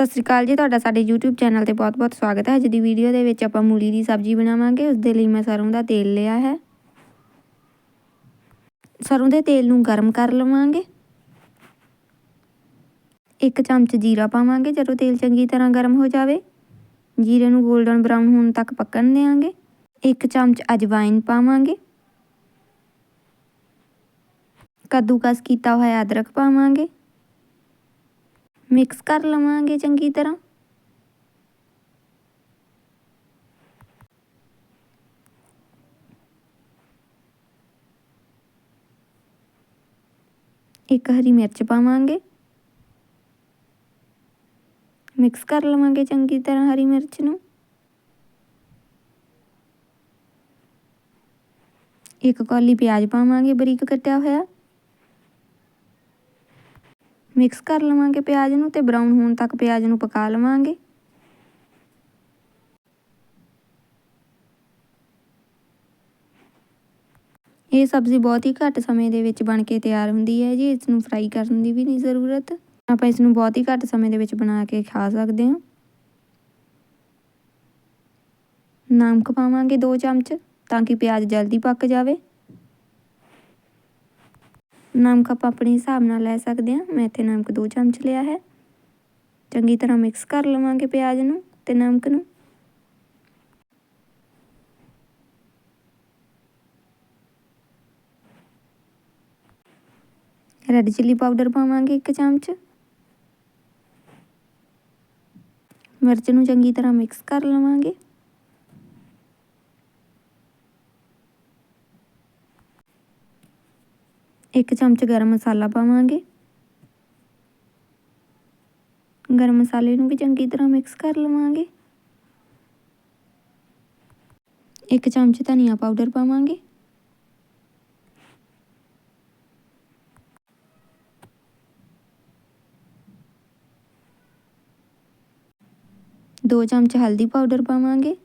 ਸਤਿ ਸ਼੍ਰੀ ਅਕਾਲ ਜੀ, ਤੁਹਾਡਾ ਸਾਡੇ YouTube ਚੈਨਲ ਤੇ ਬਹੁਤ-ਬਹੁਤ ਸਵਾਗਤ ਹੈ। ਅੱਜ ਦੀ ਵੀਡੀਓ ਦੇ ਵਿੱਚ ਆਪਾਂ ਮੂਲੀ ਦੀ ਸਬਜ਼ੀ ਬਣਾਵਾਂਗੇ। ਉਸ ਦੇ ਲਈ ਮੈਂ ਸਰੋਂ ਦਾ ਤੇਲ ਲਿਆ ਹੈ। ਸਰੋਂ ਦੇ ਤੇਲ ਨੂੰ ਗਰਮ ਕਰ ਲਵਾਂਗੇ। ਇੱਕ ਚਮਚ ਜੀਰਾ ਪਾਵਾਂਗੇ, ਜਦੋਂ ਤੇਲ ਚੰਗੀ ਤਰ੍ਹਾਂ ਗਰਮ ਹੋ ਜਾਵੇ। ਜੀਰੇ ਨੂੰ 골ਡਨ ਬਰਾਊਨ ਹੋਣ ਤੱਕ ਪੱਕਣ ਦੇਵਾਂਗੇ ਇੱਕ ਚਮਚ ਅਜਵਾਇਨ ਪਾਵਾਂਗੇ। ਕੱਦੂਕਸ ਕੀਤਾ ਹੋਇਆ ਅਦਰਕ ਪਾਵਾਂਗੇ। ਮਿਕਸ ਕਰ ਲਵਾਂਗੇ ਚੰਗੀ ਤਰ੍ਹਾਂ। ਇੱਕ ਹਰੀ ਮਿਰਚ ਪਾਵਾਂਗੇ। ਮਿਕਸ ਕਰ ਲਵਾਂਗੇ ਚੰਗੀ ਤਰ੍ਹਾਂ ਹਰੀ ਮਿਰਚ ਨੂੰ। ਇੱਕ ਕੌਲੀ ਪਿਆਜ਼ ਪਾਵਾਂਗੇ, ਬਰੀਕ ਕੱਟਿਆ ਹੋਇਆ। ਮਿਕਸ ਕਰ ਲਵਾਂਗੇ ਪਿਆਜ਼ ਨੂੰ ਤੇ ਬਰਾਊਨ ਹੋਣ ਤੱਕ ਪਿਆਜ਼ ਨੂੰ ਪਕਾ ਲਵਾਂਗੇ। ਇਹ ਸਬਜ਼ੀ ਬਹੁਤ ਹੀ ਘੱਟ ਸਮੇਂ ਦੇ ਵਿੱਚ ਬਣ ਕੇ ਤਿਆਰ ਹੁੰਦੀ ਹੈ ਜੀ, ਇਸ ਨੂੰ ਫਰਾਈ ਕਰਨ ਦੀ ਵੀ ਨਹੀਂ ਜ਼ਰੂਰਤ। ਆਪਾਂ ਇਸ ਨੂੰ ਬਹੁਤ ਹੀ ਘੱਟ ਸਮੇਂ ਦੇ ਵਿੱਚ ਬਣਾ ਕੇ ਖਾ ਸਕਦੇ ਹਾਂ। ਨਮਕ ਪਾਵਾਂਗੇ 2 ਚਮਚ ਤਾਂ ਕਿ ਪਿਆਜ਼ ਜਲਦੀ ਪੱਕ ਜਾਵੇ। ਨਮਕ ਆਪਾਂ ਆਪਣੇ ਹਿਸਾਬ ਨਾਲ ਲੈ ਸਕਦੇ ਹਾਂ। ਮੈਂ ਇੱਥੇ ਨਮਕ 2 ਚਮਚ ਲਿਆ ਹੈ। ਚੰਗੀ ਤਰ੍ਹਾਂ ਮਿਕਸ ਕਰ ਲਵਾਂਗੇ ਪਿਆਜ਼ ਨੂੰ ਤੇ ਨਮਕ ਨੂੰ। ਰੈੱਡ ਚਿੱਲੀ ਪਾਊਡਰ ਪਾਵਾਂਗੇ 1 ਚਮਚ। ਮਿਰਚ ਨੂੰ ਚੰਗੀ ਤਰ੍ਹਾਂ ਮਿਕਸ ਕਰ ਲਵਾਂਗੇ। ਇੱਕ ਚਮਚ ਗਰਮ ਮਸਾਲਾ ਪਾਵਾਂਗੇ। ਗਰਮ ਮਸਾਲੇ ਨੂੰ ਵੀ ਚੰਗੀ ਤਰ੍ਹਾਂ ਮਿਕਸ ਕਰ ਲਵਾਂਗੇ। ਇੱਕ ਚਮਚ ਧਨੀਆ ਪਾਊਡਰ ਪਾਵਾਂਗੇ। ਦੋ ਚਮਚ ਹਲਦੀ ਪਾਊਡਰ ਪਾਵਾਂਗੇ।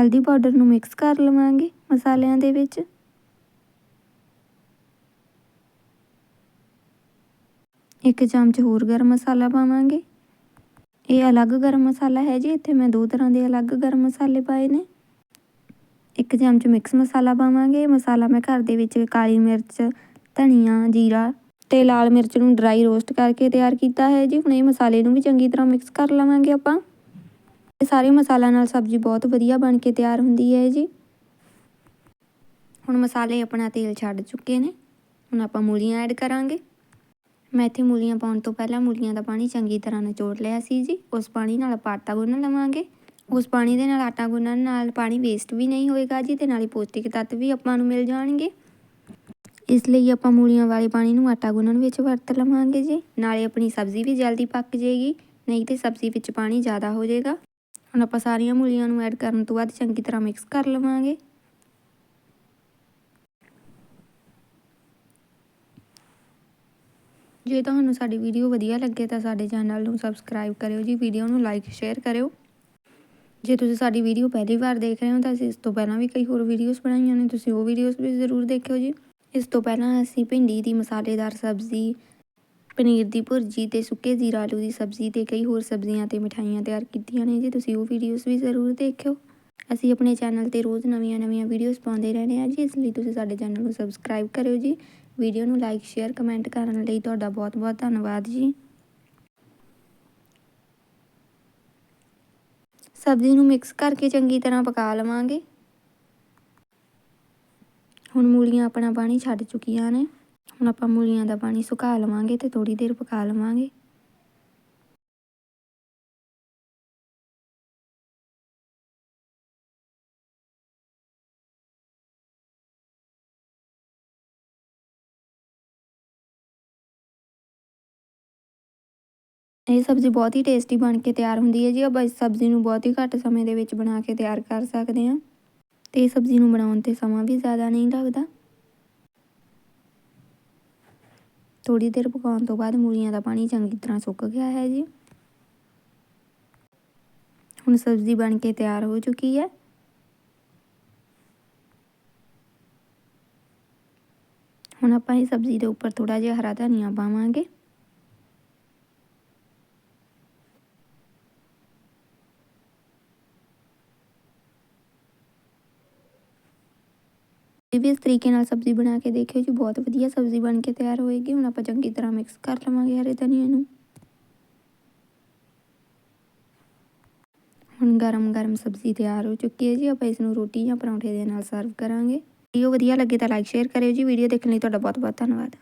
ਹਲਦੀ ਪਾਊਡਰ ਨੂੰ ਮਿਕਸ ਕਰ ਲਵਾਂਗੇ ਮਸਾਲਿਆਂ ਦੇ ਵਿੱਚ। ਇੱਕ ਚਮਚ ਹੋਰ ਗਰਮ ਮਸਾਲਾ ਪਾਵਾਂਗੇ। ਇਹ ਅਲੱਗ ਗਰਮ ਮਸਾਲਾ ਹੈ ਜੀ, ਇੱਥੇ ਮੈਂ ਦੋ ਤਰ੍ਹਾਂ ਦੇ ਅਲੱਗ ਗਰਮ ਮਸਾਲੇ ਪਾਏ ਨੇ। ਇੱਕ ਚਮਚ ਮਿਕਸ ਮਸਾਲਾ ਪਾਵਾਂਗੇ, ਮਸਾਲਾ ਮੈਂ ਘਰ ਦੇ ਵਿੱਚ ਕਾਲੀ ਮਿਰਚ, ਧਨੀਆ, ਜੀਰਾ ਤੇ ਲਾਲ ਮਿਰਚ ਨੂੰ ਡਰਾਈ ਰੋਸਟ ਕਰਕੇ ਤਿਆਰ ਕੀਤਾ ਹੈ ਜੀ। ਹੁਣ ਇਹ ਮਸਾਲੇ ਨੂੰ ਵੀ ਚੰਗੀ ਤਰ੍ਹਾਂ ਮਿਕਸ ਕਰ ਲਵਾਂਗੇ ਆਪਾਂ। ਸਾਰੇ ਮਸਾਲਾ ਨਾਲ ਸਬਜ਼ੀ ਬਹੁਤ ਵਧੀਆ ਬਣ ਕੇ ਤਿਆਰ ਹੁੰਦੀ ਹੈ ਜੀ। ਹੁਣ ਮਸਾਲੇ ਆਪਣਾ ਤੇਲ ਛੱਡ ਚੁੱਕੇ ਨੇ। ਹੁਣ ਆਪਾਂ ਮੂਲੀਆਂ ਐਡ ਕਰਾਂਗੇ। ਮੈਂ ਇੱਥੇ ਮੂਲੀਆਂ ਪਾਉਣ ਤੋਂ ਪਹਿਲਾਂ ਮੂਲੀਆਂ ਦਾ ਪਾਣੀ ਚੰਗੀ ਤਰ੍ਹਾਂ ਨਿਚੋੜ ਲਿਆ ਸੀ ਜੀ। ਉਸ ਪਾਣੀ ਨਾਲ ਆਪਾਂ ਆਟਾ ਗੁੰਨ ਲਵਾਂਗੇ। ਉਸ ਪਾਣੀ ਦੇ ਨਾਲ ਆਟਾ ਗੁੰਨਣ ਨਾਲ ਪਾਣੀ ਵੇਸਟ ਵੀ ਨਹੀਂ ਹੋਏਗਾ ਜੀ ਤੇ ਨਾਲੇ ਪੌਸ਼ਟਿਕ ਤੱਤ ਵੀ ਆਪਾਂ ਨੂੰ ਮਿਲ ਜਾਣਗੇ। ਇਸ ਲਈ ਆਪਾਂ ਮੂਲੀਆਂ ਵਾਲੇ ਪਾਣੀ ਨੂੰ ਆਟਾ ਗੁੰਨਣ ਵਿੱਚ ਵਰਤ ਲਵਾਂਗੇ ਜੀ। ਨਾਲੇ ਆਪਣੀ ਸਬਜ਼ੀ ਵੀ ਜਲਦੀ ਪੱਕ ਜਾਏਗੀ ਨਹੀਂ ਤੇ ਸਬਜ਼ੀ ਵਿੱਚ ਪਾਣੀ ਜ਼ਿਆਦਾ ਹੋ ਜਾਏਗਾ ਹੁਣ ਆਪਾਂ ਸਾਰੀਆਂ ਮੂਲੀਆਂ ਨੂੰ ਐਡ ਕਰਨ ਤੋਂ ਬਾਅਦ ਚੰਗੀ ਤਰ੍ਹਾਂ ਮਿਕਸ ਕਰ ਲਵਾਂਗੇ। ਜੇ ਤੁਹਾਨੂੰ ਸਾਡੀ ਵੀਡੀਓ ਵਧੀਆ ਲੱਗੇ ਤਾਂ ਸਾਡੇ ਚੈਨਲ ਨੂੰ ਸਬਸਕ੍ਰਾਈਬ ਕਰਿਓ ਜੀ ਵੀਡੀਓ ਨੂੰ ਲਾਈਕ ਸ਼ੇਅਰ ਕਰਿਓ। ਜੇ ਤੁਸੀਂ ਸਾਡੀ ਵੀਡੀਓ ਪਹਿਲੀ ਵਾਰ ਦੇਖ ਰਹੇ ਹੋ ਤਾਂ ਅਸੀਂ ਇਸ ਤੋਂ ਪਹਿਲਾਂ ਵੀ ਕਈ ਹੋਰ ਵੀਡੀਓਜ਼ ਬਣਾਈਆਂ ਨੇ, ਤੁਸੀਂ ਉਹ ਵੀਡੀਓਜ਼ ਵੀ ਜ਼ਰੂਰ ਦੇਖਿਓ ਜੀ। ਇਸ ਤੋਂ ਪਹਿਲਾਂ ਅਸੀਂ ਭਿੰਡੀ ਦੀ ਮਸਾਲੇਦਾਰ ਸਬਜ਼ੀ ਪਨੀਰ ਦੀ ਭੁਰਜੀ ਤੇ ਸੁੱਕੇ ਜ਼ੀਰਾ ਆਲੂ ਦੀ ਸਬਜ਼ੀ ਤੇ ਕਈ ਹੋਰ ਸਬਜ਼ੀਆਂ ਤੇ ਮਠਾਈਆਂ ਤਿਆਰ ਕੀਤੀਆਂ ਨੇ ਜੀ। ਤੁਸੀਂ ਉਹ ਵੀਡੀਓਜ਼ ਵੀ ਜ਼ਰੂਰ ਦੇਖਿਓ। ਅਸੀਂ ਆਪਣੇ ਚੈਨਲ ਤੇ ਰੋਜ਼ ਨਵੀਆਂ-ਨਵੀਆਂ ਵੀਡੀਓਜ਼ ਪਾਉਂਦੇ ਰਹਿੰਦੇ ਹਾਂ ਜੀ, ਇਸ ਲਈ ਤੁਸੀਂ ਸਾਡੇ ਚੈਨਲ ਨੂੰ ਸਬਸਕ੍ਰਾਈਬ ਕਰਿਓ ਜੀ। ਵੀਡੀਓ ਨੂੰ ਲਾਈਕ ਸ਼ੇਅਰ ਕਮੈਂਟ ਕਰਨ ਲਈ ਤੁਹਾਡਾ ਬਹੁਤ-ਬਹੁਤ ਧੰਨਵਾਦ ਜੀ। ਸਬਜ਼ੀ ਨੂੰ ਮਿਕਸ ਕਰਕੇ ਚੰਗੀ ਤਰ੍ਹਾਂ ਪਕਾ ਲਵਾਂਗੇ। ਹੁਣ ਮੂਲੀਆਂ ਆਪਣਾ ਪਾਣੀ ਛੱਡ ਚੁੱਕੀਆਂ ਨੇ। ਹੁਣ ਆਪਾਂ ਮੂਲੀਆਂ ਦਾ ਪਾਣੀ ਸੁਕਾ ਲਵਾਂਗੇ ਤੇ ਥੋੜੀ ਦੇਰ ਪਕਾ ਲਵਾਂਗੇ। ਇਹ ਸਬਜ਼ੀ ਬਹੁਤ ਹੀ ਟੇਸਟੀ ਬਣ ਕੇ ਤਿਆਰ ਹੁੰਦੀ ਹੈ ਜੀ। ਆਪਾਂ ਇਸ ਸਬਜ਼ੀ ਨੂੰ ਬਹੁਤ ਹੀ ਘੱਟ ਸਮੇਂ ਦੇ ਵਿੱਚ ਬਣਾ ਕੇ ਤਿਆਰ ਕਰ ਸਕਦੇ ਹਾਂ। ਤੇ ਇਹ ਸਬਜ਼ੀ ਨੂੰ ਬਣਾਉਣ ਤੇ ਸਮਾਂ ਵੀ ਜ਼ਿਆਦਾ ਨਹੀਂ ਲੱਗਦਾ। ਥੋੜੀ ਦੇਰ ਪਕਾਉਣ ਤੋਂ ਬਾਅਦ ਮੂਲੀਆਂ ਦਾ ਪਾਣੀ ਚੰਗੀ ਤਰ੍ਹਾਂ ਸੁੱਕ ਗਿਆ ਹੈ ਜੀ। ਹੁਣ ਸਬਜ਼ੀ ਬਣ ਕੇ ਤਿਆਰ ਹੋ ਚੁੱਕੀ ਹੈ। ਹੁਣ ਆਪਾਂ ਇਹ ਸਬਜ਼ੀ ਦੇ ਉੱਪਰ ਥੋੜਾ ਜਿਹਾ ਹਰਾ ਧਨੀਆ ਪਾਵਾਂਗੇ। ਇਹ ਵੀ ਇਸ ਤਰੀਕੇ ਨਾਲ ਸਬਜ਼ੀ ਬਣਾ ਕੇ ਦੇਖਿਓ ਜੀ, ਬਹੁਤ ਵਧੀਆ ਸਬਜ਼ੀ ਬਣ ਕੇ ਤਿਆਰ ਹੋਏਗੀ। ਹੁਣ ਆਪਾਂ ਚੰਗੀ ਤਰ੍ਹਾਂ ਮਿਕਸ ਕਰ ਲਵਾਂਗੇ ਹਰੇ ਧਨੀਏ ਨੂੰ। ਹੁਣ ਗਰਮ ਗਰਮ ਸਬਜ਼ੀ ਤਿਆਰ ਹੋ ਚੁੱਕੀ ਹੈ ਜੀ, ਆਪਾਂ ਇਸ ਨੂੰ ਰੋਟੀ ਜਾਂ ਪਰੌਂਠੇ ਦੇ ਨਾਲ ਸਰਵ ਕਰਾਂਗੇ। ਵੀਡੀਓ ਵਧੀਆ ਲੱਗੇ ਤਾਂ ਲਾਈਕ ਸ਼ੇਅਰ ਕਰਿਓ ਜੀ, ਵੀਡੀਓ ਦੇਖਣ ਲਈ ਤੁਹਾਡਾ ਬਹੁਤ ਬਹੁਤ ਧੰਨਵਾਦ।